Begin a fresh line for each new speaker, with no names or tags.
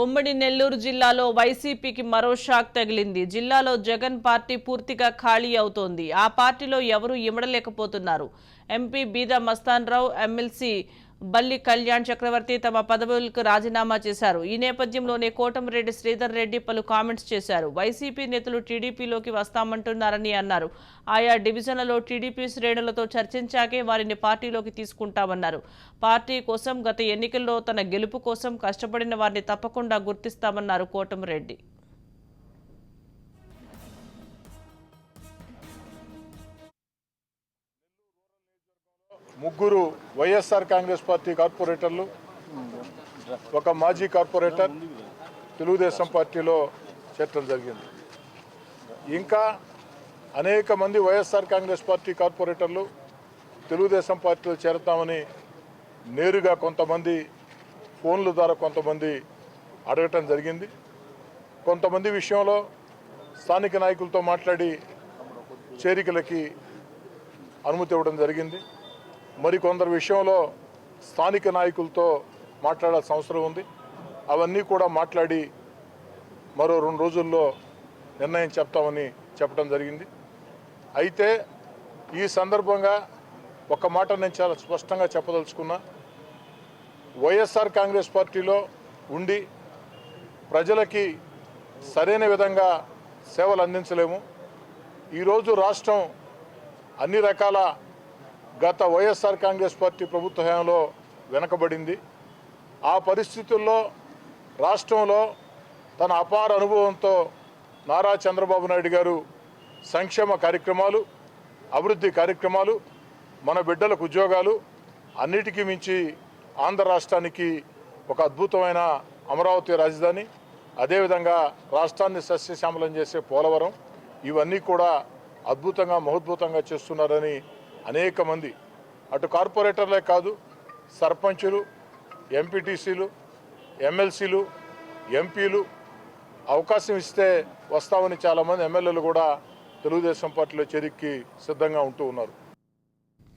ఉమ్మడి నెల్లూరు జిల్లాలో వైసీపీకి మరో షాక్ తగిలింది. జిల్లాలో జగన్ పార్టీ పూర్తిగా ఖాళీ అవుతోంది. ఆ పార్టీలో ఎవరూ ఇమడలేకపోతున్నారు. ఎంపీ బీదా మస్తాన్ రావు ఎమ్మెల్సీ బల్లి కళ్యాణ్ చక్రవర్తి తమ పదవులకు రాజీనామా చేశారు. ఈ నేపథ్యంలోనే కోటమిరెడ్డి శ్రీధర్ రెడ్డి పలు కామెంట్స్ చేశారు. వైసీపీ నేతలు టీడీపీలోకి వస్తామంటున్నారని అన్నారు. ఆయా డివిజన్లలో టీడీపీ శ్రేణులతో చర్చించాకే వారిని పార్టీలోకి తీసుకుంటామన్నారు. పార్టీ కోసం గత ఎన్నికల్లో తన గెలుపు కోసం కష్టపడిన వారిని తప్పకుండా గుర్తిస్తామన్నారు కోటమిరెడ్డి
ముగ్గురు వైఎస్ఆర్ కాంగ్రెస్ పార్టీ కార్పొరేటర్లు ఒక మాజీ కార్పొరేటర్ తెలుగుదేశం పార్టీలో చేరటం జరిగింది. ఇంకా అనేక మంది వైఎస్ఆర్ కాంగ్రెస్ పార్టీ కార్పొరేటర్లు తెలుగుదేశం పార్టీలో చేరతామని నేరుగా కొంతమంది ఫోన్ల ద్వారా కొంతమంది అడగటం జరిగింది. కొంతమంది విషయంలో స్థానిక నాయకులతో మాట్లాడి చేరికలకి అనుమతి ఇవ్వడం జరిగింది. మరికొందరు విషయంలో స్థానిక నాయకులతో మాట్లాడాల్సిన అవసరం ఉంది. అవన్నీ కూడా మాట్లాడి మరో రెండు రోజుల్లో నిర్ణయం చెప్తామని చెప్పడం జరిగింది. అయితే ఈ సందర్భంగా ఒక మాట నేను చాలా స్పష్టంగా చెప్పదలుచుకున్నా. వైఎస్ఆర్ కాంగ్రెస్ పార్టీలో ఉండి ప్రజలకి సరైన విధంగా సేవలు అందించలేము. ఈరోజు రాష్ట్రం అన్ని రకాల గత వైఎస్ఆర్ కాంగ్రెస్ పార్టీ ప్రభుత్వ హయాంలో వెనకబడింది. ఆ పరిస్థితుల్లో రాష్ట్రంలో తన అపార అనుభవంతో నారా చంద్రబాబు నాయుడు గారు సంక్షేమ కార్యక్రమాలు అభివృద్ధి కార్యక్రమాలు మన బిడ్డలకు ఉద్యోగాలు అన్నిటికీ మించి ఆంధ్ర రాష్ట్రానికి ఒక అద్భుతమైన అమరావతి రాజధాని అదేవిధంగా రాష్ట్రాన్ని సస్యశ్యామలం చేసే పోలవరం ఇవన్నీ కూడా అద్భుతంగా మహోద్భుతంగా చేస్తున్నారని అనేక మంది. అటు కార్పొరేటర్లే కాదు సర్పంచులు ఎంపీటీసీలు ఎమ్మెల్సీలు ఎంపీలు అవకాశం ఇస్తే వస్తామని చాలామంది ఎమ్మెల్యేలు కూడా తెలుగుదేశం పార్టీలో చేరిక్కి సిద్ధంగా ఉంటూ ఉన్నారు.